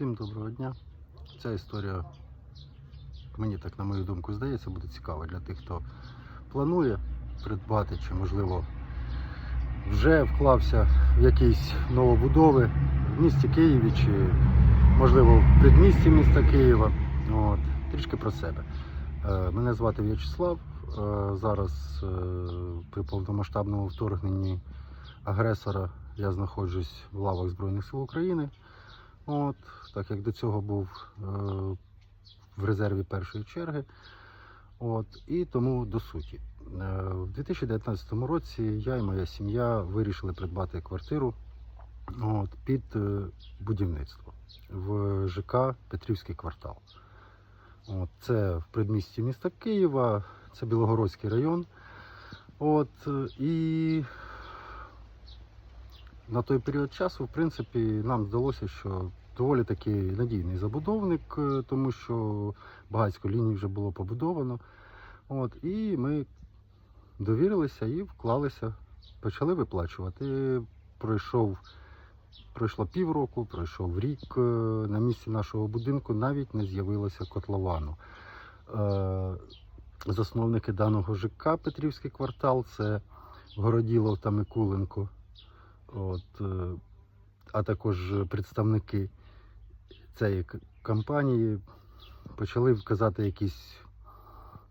Всім доброго дня. Ця історія, мені так на мою думку здається, буде цікава для тих, хто планує придбати чи, можливо, вже вклався в якісь новобудови в місті Києві чи, можливо, в предмісті міста Києва. От, трішки про себе. Е, Мене звати В'ячеслав. Е, Зараз е, при повномасштабному вторгненні агресора я знаходжусь в лавах Збройних сил України. От, так як до цього був е, в резерві першої черги. От, і тому до суті. Е, в 2019 році я і моя сім'я вирішили придбати квартиру от, під е, будівництво в ЖК Петрівський квартал. От, це в предмісті міста Києва, це Білогородський район. От, і на той період часу, в принципі, нам здалося, що доволі таки надійний забудовник, е, тому що багатько ліній вже було побудовано. От, і ми довірилися і вклалися, почали виплачувати. Пройшов, пройшло півроку, пройшов рік. е, На місці нашого будинку навіть не з'явилося котловану. Е, Засновники даного ЖК Петрівський квартал це Городілов та Микуленко. От, е, а також представники цієї компанії почали вказати якісь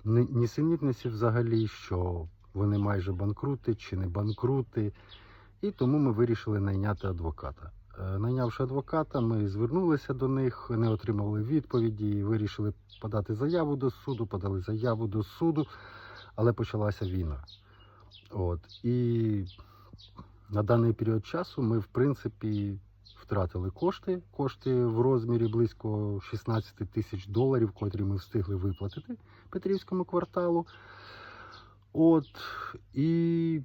ни- нісенітниці взагалі, що вони майже банкрути чи не банкрути. І тому ми вирішили найняти адвоката. Е, Найнявши адвоката, ми звернулися до них, не отримали відповіді, вирішили подати заяву до суду, подали заяву до суду, але почалася війна. От. І на даний період часу ми, в принципі, втратили кошти, кошти в розмірі близько 16 тисяч доларів, котрі ми встигли виплатити Петрівському кварталу. От, і,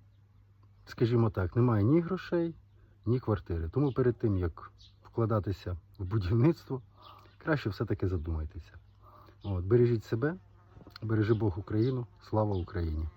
скажімо так, немає ні грошей, ні квартири. Тому перед тим, як вкладатися в будівництво, краще все-таки задумайтеся. От, бережіть себе, бережи Бог Україну, слава Україні!